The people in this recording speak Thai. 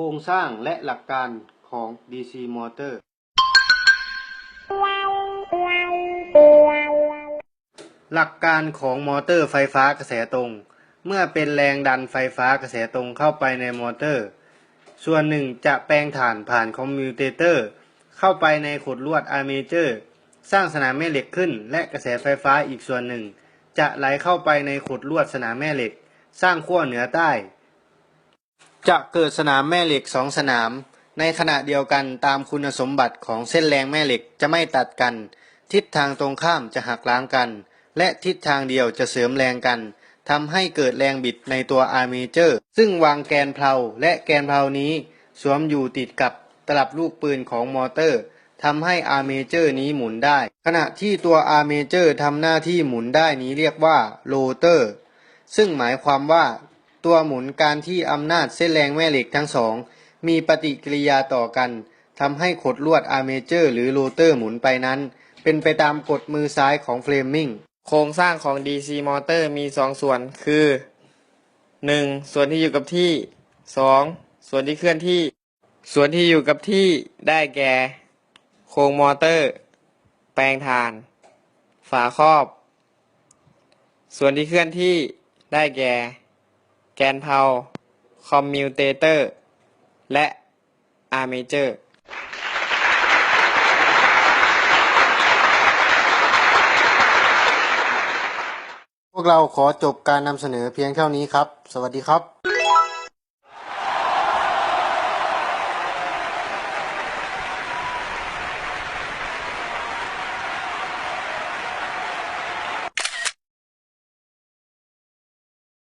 ครงสร้างและหลักการของ DC Motor หลักการของมอเตอร์ไฟฟ้ากระแสตรง เมื่อเป็นแรงดันไฟฟ้ากระแสตรงเข้าไปในมอเตอร์ ส่วนหนึ่งจะแปลงถ่านผ่านคอมมิวเตเตอร์ เข้าไปในขดลวดอาร์เมเจอร์ สร้างสนามแม่เหล็กขึ้น และกระแสไฟฟ้าอีกส่วนหนึ่ง จะไหลเข้าไปในขดลวดสนามแม่เหล็ก สร้างขั้วเหนือใต้ จะเกิดสนามแม่เหล็กสองสนาม ในขณะเดียวกันตามคุณสมบัติของเส้นแรงแม่เหล็กจะไม่ตัดกัน ทิศทางตรงข้ามจะหักล้างกัน และทิศทางเดียวจะเสริมแรงกันทำให้เกิดแรงบิดในตัวอาร์เมเจอร์ ซึ่งวางแกนเพลาและแกนเพลานี้ สวมอยู่ติดกับตลับลูกปืนของมอเตอร์ทำให้อาร์เมเจอร์นี้หมุนได้ ขณะที่ตัวอาร์เมเจอร์ทำหน้าที่หมุนได้นี้เรียกว่าโรเตอร์ ซึ่งหมายความว่า ตัวหมุนการที่อำนาจเส้นแรงแม่เหล็กทั้งสอง มีปฏิกิริยาต่อกันทำให้ขดลวดอาร์เมเจอร์หรือโรเตอร์หมุนไปนั้น เป็นไปตามกฎมือซ้ายของเฟลมิงโครงสร้างของ DC มอเตอร์มี 2 ส่วนคือ 1. ส่วนที่อยู่กับที่ 2. ส่วนที่เคลื่อนที่ ส่วนที่อยู่กับที่ได้แก่ โครงมอเตอร์ แปลงถ่าน ฝาครอบ ส่วนที่เคลื่อนที่ได้แก่ แกนเพาคอมมิวเตเตอร์ และอาร์เมเจอร์พวกเราขอจบการนำเสนอเพียงเท่านี้ครับ สวัสดีครับ